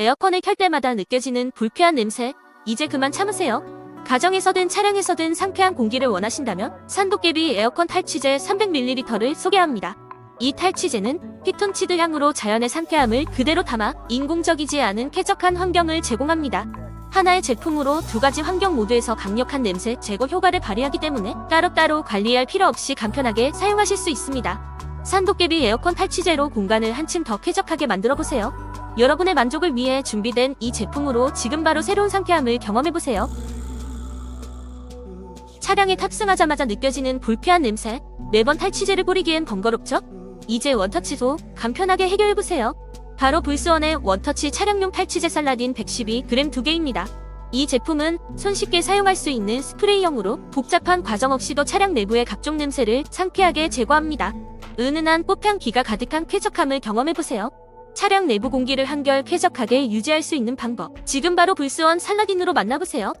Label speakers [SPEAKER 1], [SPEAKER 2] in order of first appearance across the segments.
[SPEAKER 1] 에어컨을 켤 때마다 느껴지는 불쾌한 냄새. 이제 그만 참으세요. 가정에서든 차량에서든 상쾌한 공기를 원하신다면 산도깨비 에어컨 탈취제 300ml를 소개합니다. 이 탈취제는 피톤치드 향으로 자연의 상쾌함을 그대로 담아 인공적이지 않은 쾌적한 환경을 제공합니다. 하나의 제품으로 두 가지 환경 모두에서 강력한 냄새 제거 효과를 발휘하기 때문에 따로따로 관리할 필요 없이 간편하게 사용하실 수 있습니다. 산도깨비 에어컨 탈취제로 공간을 한층 더 쾌적하게 만들어 보세요. 여러분의 만족을 위해 준비된 이 제품으로 지금 바로 새로운 상쾌함을 경험해 보세요. 차량에 탑승하자마자 느껴지는 불쾌한 냄새, 매번 탈취제를 뿌리기엔 번거롭죠? 이제 원터치도 간편하게 해결해 보세요. 바로 불스원의 원터치 차량용 탈취제 살라딘 112g 두 개입니다. 이 제품은 손쉽게 사용할 수 있는 스프레이형으로 복잡한 과정 없이도 차량 내부의 각종 냄새를 상쾌하게 제거합니다. 은은한 꽃향기가 가득한 쾌적함을 경험해보세요. 차량 내부 공기를 한결 쾌적하게 유지할 수 있는 방법. 지금 바로 불스원 살라딘으로 만나보세요.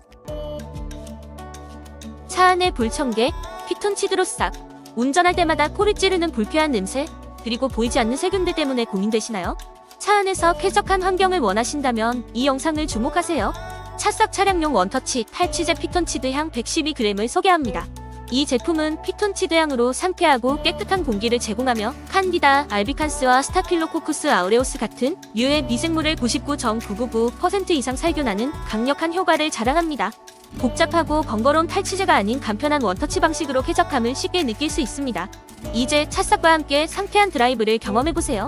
[SPEAKER 1] 차 안의 불청개, 피톤치드로 싹. 운전할 때마다 코를 찌르는 불쾌한 냄새, 그리고 보이지 않는 세균들 때문에 고민되시나요? 차 안에서 쾌적한 환경을 원하신다면 이 영상을 주목하세요. 차싹 차량용 원터치 탈취제 피톤치드 향 112g을 소개합니다. 이 제품은 피톤치드 향으로 상쾌하고 깨끗한 공기를 제공하며 칸디다, 알비칸스와 스타필로코쿠스 아우레오스 같은 유해 미생물을 99.999% 이상 살균하는 강력한 효과를 자랑합니다. 복잡하고 번거로운 탈취제가 아닌 간편한 원터치 방식으로 쾌적함을 쉽게 느낄 수 있습니다. 이제 차싹과 함께 상쾌한 드라이브를 경험해보세요.